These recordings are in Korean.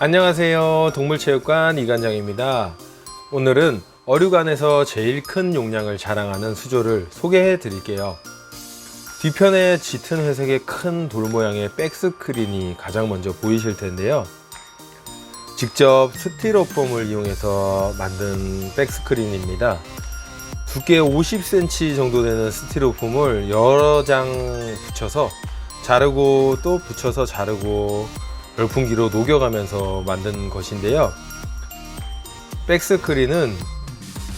안녕하세요. 동물체육관 이관장입니다. 오늘은 어류관에서 제일 큰 용량을 자랑하는 수조를 소개해 드릴게요. 뒤편에 짙은 회색의 큰 돌 모양의 백스크린이 가장 먼저 보이실 텐데요. 직접 스티로폼을 이용해서 만든 백스크린입니다. 두께 50cm 정도 되는 스티로폼을 여러 장 붙여서 자르고 또 붙여서 자르고 열풍기로 녹여가면서 만든 것인데요. 백스크린은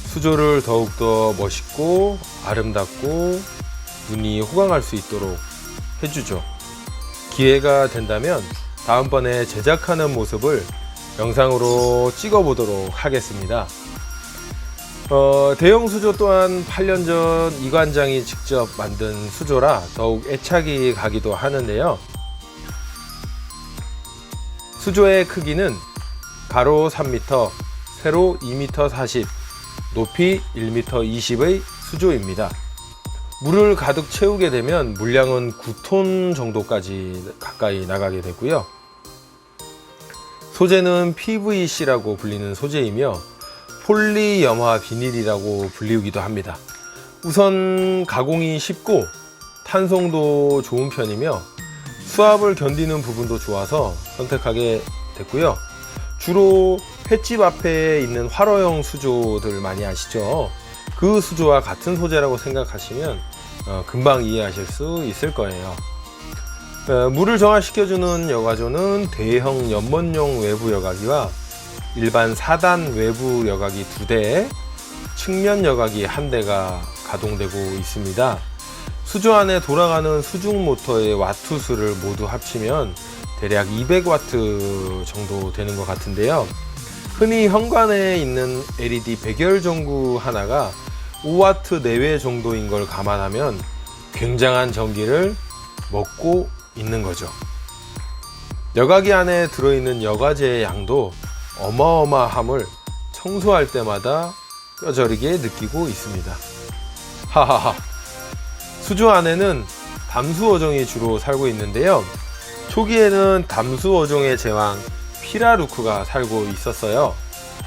수조를 더욱더 멋있고 아름답고 눈이 호강할 수 있도록 해주죠. 기회가 된다면 다음번에 제작하는 모습을 영상으로 찍어보도록 하겠습니다. 어, 대형 수조 또한 8년 전 이관장이 직접 만든 수조라 더욱 애착이 가기도 하는데요. 수조의 크기는 가로 3m, 세로 2m 40, 높이 1m 20의 수조입니다. 물을 가득 채우게 되면 물량은 9톤 정도까지 가까이 나가게 되고요. 소재는 PVC라고 불리는 소재이며 폴리염화 비닐이라고 불리우기도 합니다. 우선 가공이 쉽고 탄성도 좋은 편이며 수압을 견디는 부분도 좋아서 선택하게 됐고요. 주로 횟집 앞에 있는 활어형 수조들 많이 아시죠? 그 수조와 같은 소재라고 생각하시면 어, 금방 이해하실 수 있을 거예요. 어, 물을 정화시켜주는 여과조는 대형 연못용 외부 여과기와 일반 4단 외부 여과기 2대, 측면 여과기 1대가 가동되고 있습니다. 수조 안에 돌아가는 수중 모터의 와트 수를 모두 합치면 대략 200와트 정도 되는 것 같은데요. 흔히 현관에 있는 LED 백열 전구 하나가 5와트 내외 정도인 걸 감안하면 굉장한 전기를 먹고 있는 거죠. 여과기 안에 들어있는 여과제의 양도 어마어마함을 청소할 때마다 뼈저리게 느끼고 있습니다. 하하하. 수조 안에는 담수 어종이 주로 살고 있는데요. 초기에는 담수 어종의 제왕 피라루크가 살고 있었어요.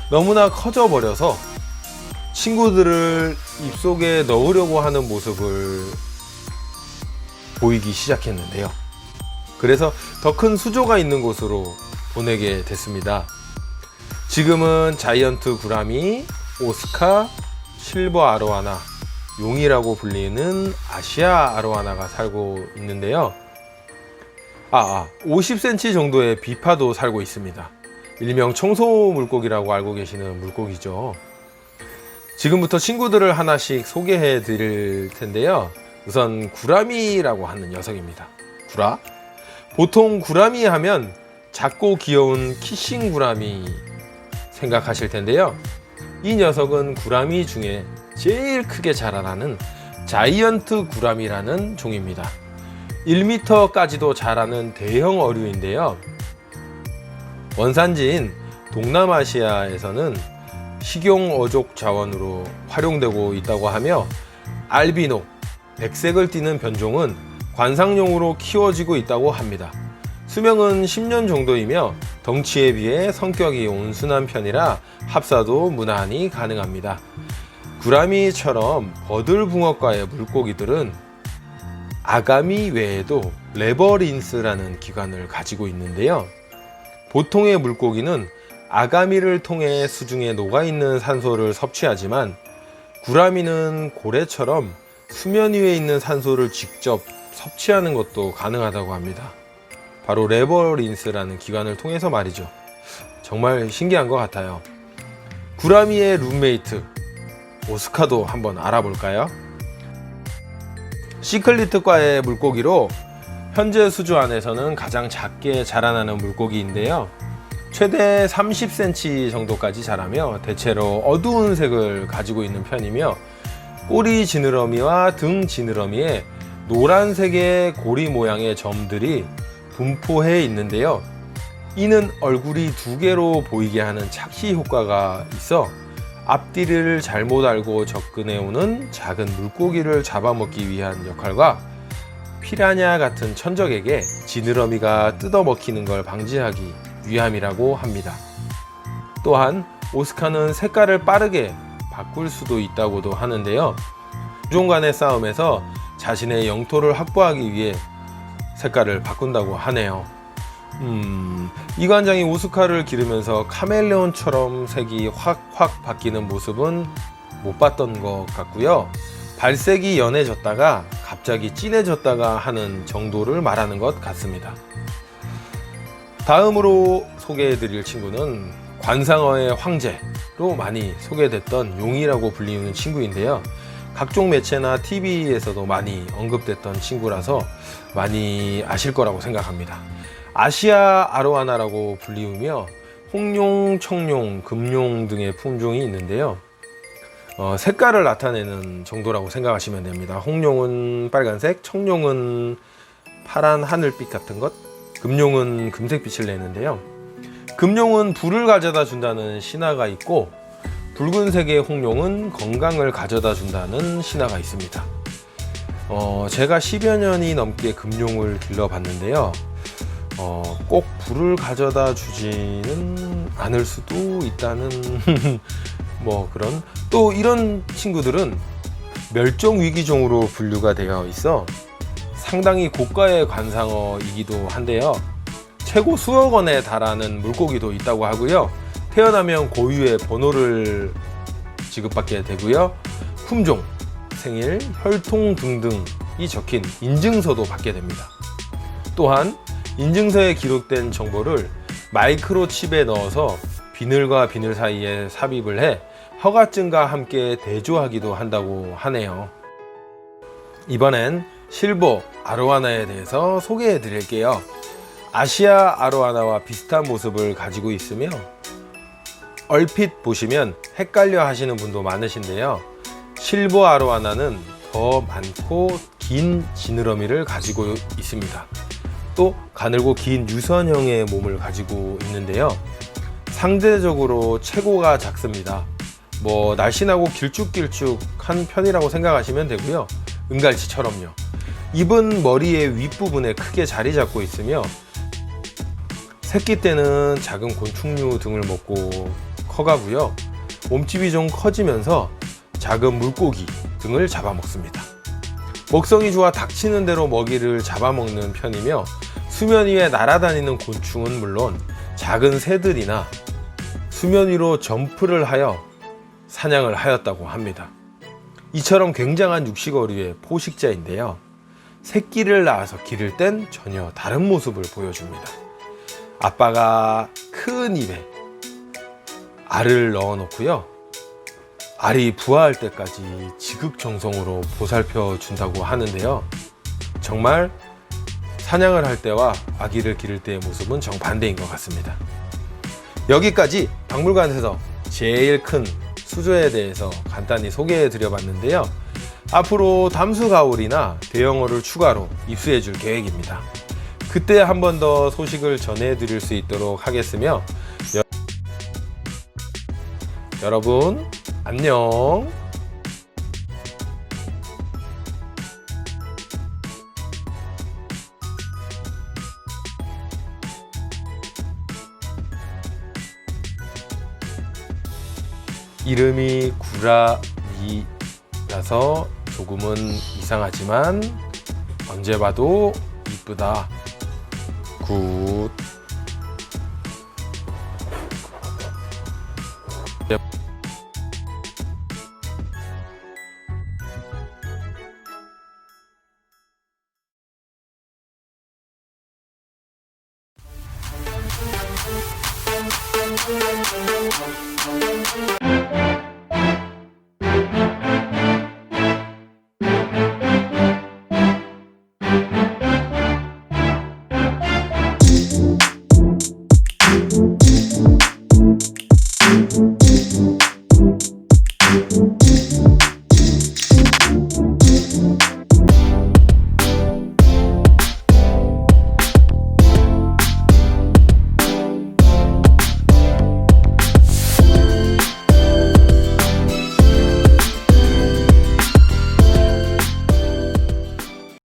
너무나 커져 버려서 친구들을 입속에 넣으려고 하는 모습을 보이기 시작했는데요. 그래서 더 큰 수조가 있는 곳으로 보내게 됐습니다. 지금은 자이언트 구라미, 오스카, 실버 아로하나, 용이라고 불리는 아시아 아로하나가 살고 있는데요. 아, 아 50cm 정도의 비파도 살고 있습니다. 일명 청소 물고기라고 알고 계시는 물고기죠. 지금부터 친구들을 하나씩 소개해 드릴 텐데요. 우선 구라미라고 하는 녀석입니다. 구라? 보통 구라미 하면 작고 귀여운 키싱 구라미 생각하실 텐데요. 이 녀석은 구라미 중에 제일 크게 자라나는 자이언트 구라미라는 종입니다. 1m까지도 자라는 대형 어류인데요. 원산지인 동남아시아에서는 식용 어족 자원으로 활용되고 있다고 하며 알비노, 백색을 띠는 변종은 관상용으로 키워지고 있다고 합니다. 수명은 10년 정도이며 덩치에 비해 성격이 온순한 편이라 합사도 무난히 가능합니다. 구라미처럼 버들붕어과의 물고기들은 아가미 외에도 레버린스라는 기관을 가지고 있는데요. 보통의 물고기는 아가미를 통해 수중에 녹아있는 산소를 섭취하지만 구라미는 고래처럼 수면 위에 있는 산소를 직접 섭취하는 것도 가능하다고 합니다. 바로 레버린스라는 기관을 통해서 말이죠. 정말 신기한 것 같아요. 구라미의 룸메이트 오스카도 한번 알아볼까요? 시클리트과의 물고기로 현재 수조 안에서는 가장 작게 자라나는 물고기인데요. 최대 30cm 정도까지 자라며 대체로 어두운 색을 가지고 있는 편이며 꼬리 지느러미와 등 지느러미에 노란색의 고리 모양의 점들이 분포해 있는데요. 이는 얼굴이 두 개로 보이게 하는 착시 효과가 있어 앞뒤를 잘못 알고 접근해 오는 작은 물고기를 잡아먹기 위한 역할과 피라냐 같은 천적에게 지느러미가 뜯어먹히는 걸 방지하기 위함이라고 합니다. 또한 오스카는 색깔을 빠르게 바꿀 수도 있다고도 하는데요. 주종 간의 싸움에서 자신의 영토를 확보하기 위해 색깔을 바꾼다고 하네요. 음, 이 관장이 오스카를 기르면서 카멜레온처럼 색이 확확 바뀌는 모습은 못 봤던 것 같고요. 발색이 연해졌다가 갑자기 진해졌다가 하는 정도를 말하는 것 같습니다. 다음으로 소개해드릴 친구는 관상어의 황제로 많이 소개됐던 용이라고 불리는 친구인데요. 각종 매체나 TV에서도 많이 언급됐던 친구라서 많이 아실 거라고 생각합니다. 아시아 아로하나라고 불리우며 홍룡, 청룡, 금룡 등의 품종이 있는데요. 어, 색깔을 나타내는 정도라고 생각하시면 됩니다. 홍룡은 빨간색, 청룡은 파란 하늘빛 같은 것, 금룡은 금색빛을 내는데요. 금룡은 불을 가져다 준다는 신화가 있고 붉은색의 홍룡은 건강을 가져다 준다는 신화가 있습니다. 어, 제가 10여 년이 넘게 금룡을 길러봤는데요. 어, 꼭 불을 가져다 주지는 않을 수도 있다는 뭐 그런 또 이런 친구들은 멸종 위기종으로 분류가 되어 있어 상당히 고가의 관상어이기도 한데요. 최고 수억 원에 달하는 물고기도 있다고 하고요. 태어나면 고유의 번호를 지급받게 되고요. 품종, 생일, 혈통 등등이 적힌 인증서도 받게 됩니다. 또한 인증서에 기록된 정보를 마이크로칩에 넣어서 비늘과 비늘 사이에 삽입을 해 허가증과 함께 대조하기도 한다고 하네요. 이번엔 실버 아로하나에 대해서 소개해 드릴게요. 아시아 아로하나와 비슷한 모습을 가지고 있으며 얼핏 보시면 헷갈려 하시는 분도 많으신데요. 실버 아로하나는 더 많고 긴 지느러미를 가지고 있습니다. 또 가늘고 긴 유선형의 몸을 가지고 있는데요. 상대적으로 체고가 작습니다. 뭐 날씬하고 길쭉길쭉한 편이라고 생각하시면 되고요. 은갈치처럼요. 입은 머리의 윗부분에 크게 자리 잡고 있으며 새끼 때는 작은 곤충류 등을 먹고 커가고요. 몸집이 좀 커지면서 작은 물고기 등을 잡아먹습니다. 먹성이 좋아 닥치는 대로 먹이를 잡아먹는 편이며 수면 위에 날아다니는 곤충은 물론 작은 새들이나 수면 위로 점프를 하여 사냥을 하였다고 합니다. 이처럼 굉장한 육식어류의 포식자인데요. 새끼를 낳아서 기를 땐 전혀 다른 모습을 보여줍니다. 아빠가 큰 입에 알을 넣어 놓고요. 알이 부화할 때까지 지극정성으로 보살펴 준다고 하는데요. 정말 사냥을 할 때와 아기를 기를 때의 모습은 정반대인 것 같습니다. 여기까지 박물관에서 제일 큰 수조에 대해서 간단히 소개해 드려 봤는데요. 앞으로 담수가오리나 대형어를 추가로 입수해 줄 계획입니다. 그때 한 번 더 소식을 전해 드릴 수 있도록 하겠으며 여... 여러분 안녕. 이름이 구라미라서 조금은 이상하지만 언제 봐도 이쁘다. 굿.